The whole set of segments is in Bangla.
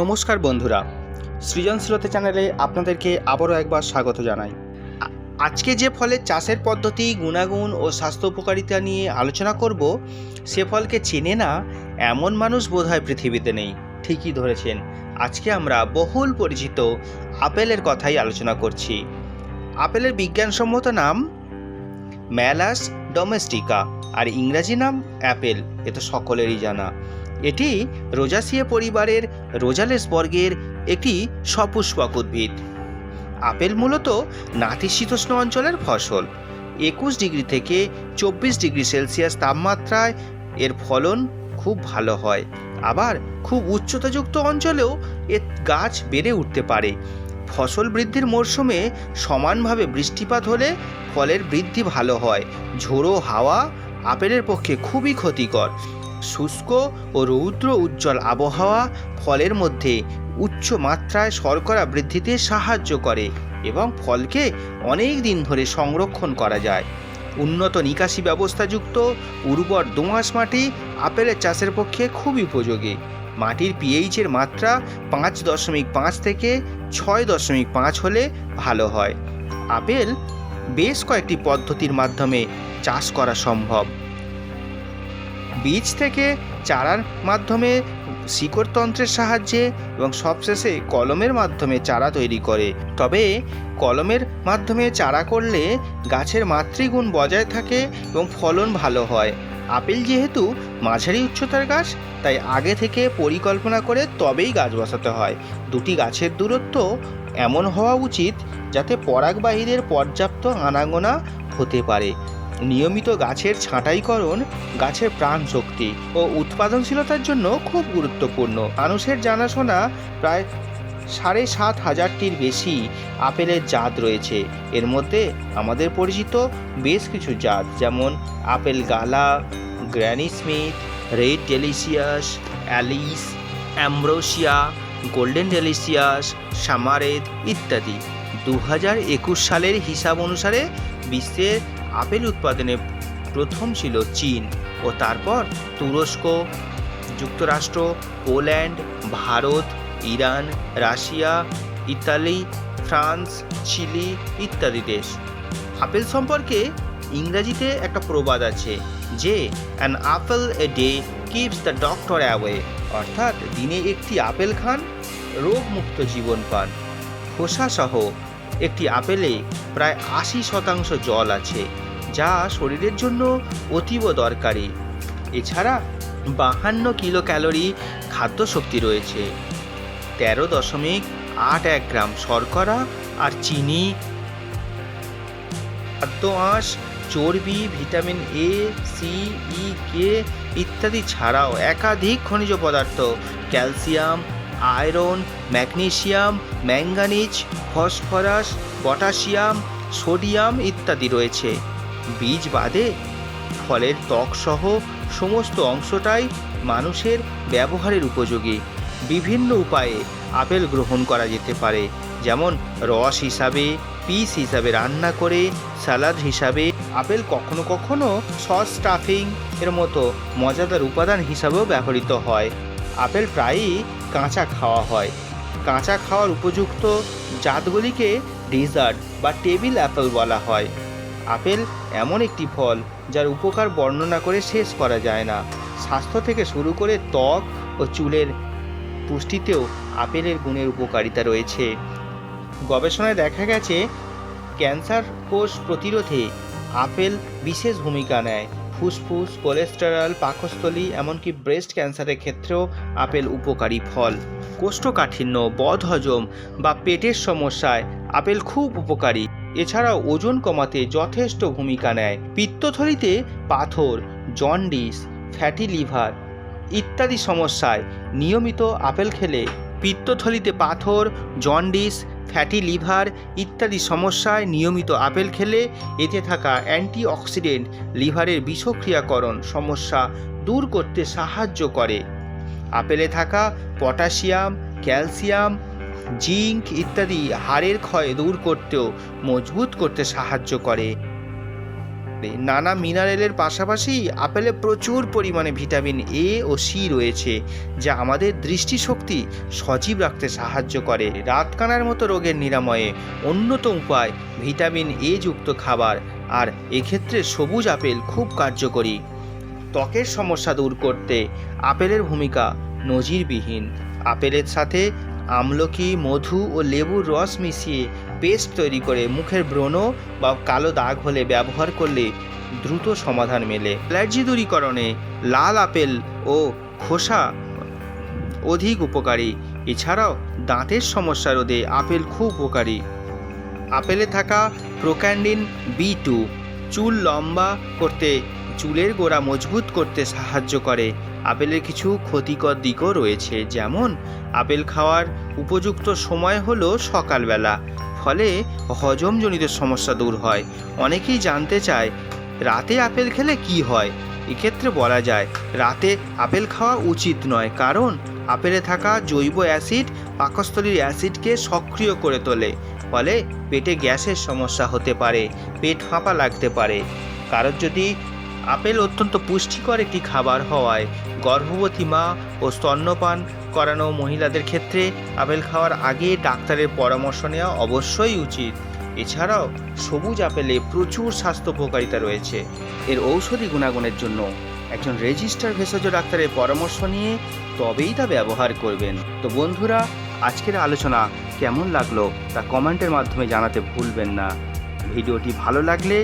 নমস্কার বন্ধুরা সৃজনশীলতা চ্যানেলে আপনাদেরকে আবারও একবার স্বাগত জানাই। আজকে যে ফলের চাষের পদ্ধতি, গুণাগুণ ও স্বাস্থ্য উপকারিতা নিয়ে আলোচনা করব, সে ফলকে চেনে না এমন মানুষ বোধহয় পৃথিবীতে নেই। ঠিকই ধরেছেন। আজকে আমরা বহুল পরিচিত আপেলের কথাই আলোচনা করছি। আপেলের বিজ্ঞানসম্মত নাম ম্যালাস ডোমেস্টিকা, আর ইংরাজি নাম অ্যাপেল, এ তো সকলেরই জানা। এটি রোজাসিয়া পরিবারের রোজালেস বর্গের একটি সপুষ্পক উদ্ভিদ। আপেল মূলত নাতিশীতোষ্ণ অঞ্চলের ফসল। একুশ ডিগ্রি থেকে চব্বিশ ডিগ্রি সেলসিয়াস তাপমাত্রায় এর ফলন খুব ভালো হয়। আবার খুব উচ্চতাযুক্ত অঞ্চলেও এর গাছ বেড়ে উঠতে পারে। ফসল বৃদ্ধির মরশুমে সমানভাবে বৃষ্টিপাত হলে ফলের বৃদ্ধি ভালো হয়। ঝোড়ো হাওয়া আপেলের পক্ষে খুবই ক্ষতিকর। শুষ্ক ও রৌদ্র উজ্জ্বল আবহাওয়া ফলের মধ্যে উচ্চ মাত্রায় শর্করা বৃদ্ধিতে সাহায্য করে এবং ফলকে অনেক দিন ধরে সংরক্ষণ করা যায়। উন্নত নিকাশি ব্যবস্থাযুক্ত উর্বর দোঁয়াশ মাটি আপেলের চাষের পক্ষে খুবই উপযোগী। মাটির পিএইচের মাত্রা পাঁচ দশমিক পাঁচ থেকে ছয় দশমিক পাঁচ হলে ভালো হয়। আপেল বেশ কয়েকটি পদ্ধতির মাধ্যমে চাষ করা সম্ভব। বীজ থেকে চারার মাধ্যমে শিকড়তন্ত্রের সাহায্যে এবং সবশেষে কলমের মাধ্যমে চারা তৈরি করে। তবে কলমের মাধ্যমে চারা করলে গাছের মাতৃগুণ বজায় থাকে এবং ফলন ভালো হয়। আপেল যেহেতু মাঝারি উচ্চতার গাছ, তাই আগে থেকে পরিকল্পনা করে তবেই গাছ বসাতে হয়। দুটি গাছের দূরত্ব এমন হওয়া উচিত যাতে পরাগবাহীদের পর্যাপ্ত আনাগোনা হতে পারে। নিয়মিত গাছের ছাঁটাইকরণ, গাছের প্রাণ শক্তি ও উৎপাদনশীলতার জন্য খুব গুরুত্বপূর্ণ। মানুষের জানাশোনা প্রায় সাড়ে সাত হাজারটির বেশি আপেলের জাত রয়েছে। এর মধ্যে আমাদের পরিচিত বেশ কিছু জাত, যেমন apple Gala, Granny Smith, Red Delicious Alice Ambrosia Golden Delicious Summerred ইত্যাদি। দু হাজার একুশ সালের হিসাব অনুসারে বিশ্বের আপেল উৎপাদনে প্রথম ছিল চীন ও তারপর তুরস্ক, যুক্তরাষ্ট্র, Poland, Bharat, Iran, Russia, Italy, France, Chile ইত্যাদি দেশ। আপেল সম্পর্কে ইংরেজিতে একটা প্রবাদ আছে যে an apple a day keeps the doctor away অর্থাৎ দিনে একটি আপেল খান রোগমুক্ত জীবন পান। খোসাসহ একটি আপেলে প্রায় আশি শতাংশ জল আছে, যা শরীরের জন্য অতীব দরকারি। এছাড়া বাহান্ন কিলো ক্যালোরি খাদ্য শক্তি রয়েছে। তেরো দশমিক আট এক গ্রাম শর্করা আর চিনি, খাদ্য আঁশ, চর্বি, ভিটামিন এ, সি, ই, কে ইত্যাদি ছাড়াও একাধিক খনিজ পদার্থ, calcium, iron magnesium manganese, phosphorus, potassium, sodium ইত্যাদি রয়েছে। বীজ বাদে ফলের ত্বকসহ সমস্ত অংশটাই মানুষের ব্যবহারের উপযোগী। বিভিন্ন উপায়ে আপেল গ্রহণ করা যেতে পারে, যেমন রস হিসাবে, পিস হিসাবে রান্না করে, স্যালাড হিসাবে। আপেল কখনো কখনো সস স্টাফিং এর মতো মজাদার উপাদান হিসাবেও ব্যবহৃত হয়। আপেল প্রায়ই কাঁচা খাওয়া হয়। কাঁচা খাওয়ার উপযুক্ত জাতগুলিকে ডেজার্ট বা টেবিল অ্যাপেল বলা হয়। আপেল এমন একটি ফল যার উপকার বর্ণনা করে শেষ করা যায় না। স্বাস্থ্য থেকে শুরু করে ত্বক ও চুলের পুষ্টিতেও আপেলের গুণের উপকারিতা রয়েছে। গবেষণায় দেখা গেছে, ক্যান্সার কোষ প্রতিরোধে আপেল বিশেষ ভূমিকা নেয়। ফুসফুস, কোলেস্টেরল, পাকস্থলী, এমনকি ব্রেস্ট ক্যান্সারের ক্ষেত্রেও আপেল উপকারী ফল। কোষ্ঠকাঠিন্য, বদহজম বা পেটের সমস্যায় আপেল খুব উপকারী। এছাড়াও ওজন কমাতে যথেষ্ট ভূমিকা নেয়। পিত্তথলিতে পাথর, জন্ডিস, ফ্যাটি লিভার ইত্যাদি সমস্যায় নিয়মিত আপেল খেলে পিত্তথলিতে পাথর, জন্ডিস ফ্যাটি লিভার ইত্যাদি সমস্যায় নিয়মিত আপেল খেলে এতে থাকা অ্যান্টিঅক্সিডেন্ট, লিভারের বিষক্রিয়াকরণ সমস্যা দূর করতে সাহায্য করে। আপেলে থাকা পটাশিয়াম, ক্যালসিয়াম, জিঙ্ক ইত্যাদি হাড়ের ক্ষয় দূর করতেও মজবুত করতে সাহায্য করে। হবে। নানা মিনারেলের পাশাপাশি আপেলে প্রচুর পরিমাণে ভিটামিন এ ও সি রয়েছে, যা আমাদের দৃষ্টিশক্তি সজীব রাখতে সাহায্য করে। রাতকানার মতো রোগের নিরাময়ে অন্যতম উপায় ভিটামিন এ যুক্ত খাবার, আর এক্ষেত্রে সবুজ আপেল খুব কার্যকরী। ত্বকের সমস্যা দূর করতে আপেলের ভূমিকা নজিরবিহীন। আপেলের সাথে আমলকি, মধু ও লেবুর রস মিশিয়ে পেস্ট তৈরি করে মুখের ব্রণ বা কালো দাগ হলে ব্যবহার করলে দ্রুত সমাধান মেলে। অ্যালার্জি দূরীকরণে লাল আপেল ও খোসা অধিক উপকারী। এছাড়াও দাঁতের সমস্যা রোধে আপেল খুব উপকারী। আপেলে থাকা প্রোক্যান্ডিন বি টু চুল লম্বা করতে, চুলের গোড়া মজবুত করতে সাহায্য করে। আপেলের কিছু ক্ষতিকর দিকও রয়েছে, যেমন আপেল খাওয়ার উপযুক্ত সময় হলো সকালবেলা। ফলে হজমজনিত সমস্যা দূর হয়। অনেকেই জানতে চায়, রাতে আপেল খেলে কি হয়? এক্ষেত্রে বলা যায়, রাতে আপেল খাওয়া উচিত নয়, কারণ আপেলে থাকা জৈব অ্যাসিড পাকস্থলীর অ্যাসিডকে সক্রিয় করে তোলে। ফলে পেটে গ্যাসের সমস্যা হতে পারে, পেট ফাঁপা লাগতে পারে। কারোর যদি আপেল অত্যন্ত পুষ্টিকর একটি খাবার হওয়ায়, গর্ভবতী মা ও স্তন্যপান করানো মহিলাদের ক্ষেত্রে আপেল খাওয়ার আগে ডাক্তারের পরামর্শ নেওয়া অবশ্যই উচিত। এছাড়াও সবুজ আপেলে প্রচুর স্বাস্থ্য উপকারিতা রয়েছে। এর ঔষধি গুণাগুণের জন্য একজন রেজিস্টার ভেষজ ডাক্তারের পরামর্শ নিয়ে তবেই তা ব্যবহার করবেন। তো বন্ধুরা, আজকের আলোচনা কেমন লাগল তা কমেন্টের মাধ্যমে জানাতে ভুলবেন না। ভিডিওটি ভালো লাগলে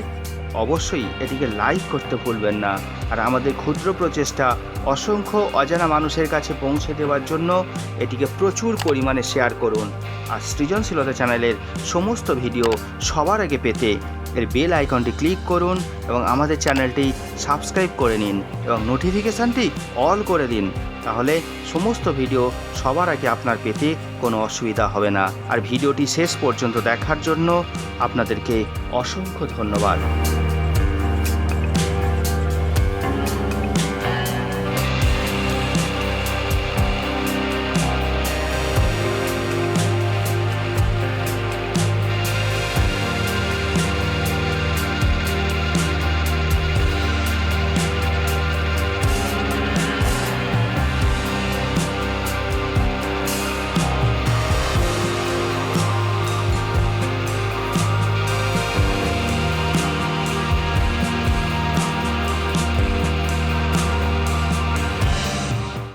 অবশ্যই এটিকে লাইক করতে ভুলবেন না। আর আমাদের ক্ষুদ্র প্রচেষ্টা অসংখ্য অজানা মানুষের কাছে পৌঁছে দেওয়ার জন্য এটিকে প্রচুর পরিমাণে শেয়ার করুন। আর সৃজনশীলতা চ্যানেলের সমস্ত ভিডিও সবার আগে পেতে এর বেল আইকনটি ক্লিক করুন এবং আমাদের চ্যানেলটি সাবস্ক্রাইব করে নিন এবং নোটিফিকেশানটি অল করে দিন। তাহলে সমস্ত ভিডিও সবার আগে আপনার পেতে কোনো অসুবিধা হবে না। আর ভিডিওটি শেষ পর্যন্ত দেখার জন্য আপনাদেরকে অসংখ্য ধন্যবাদ।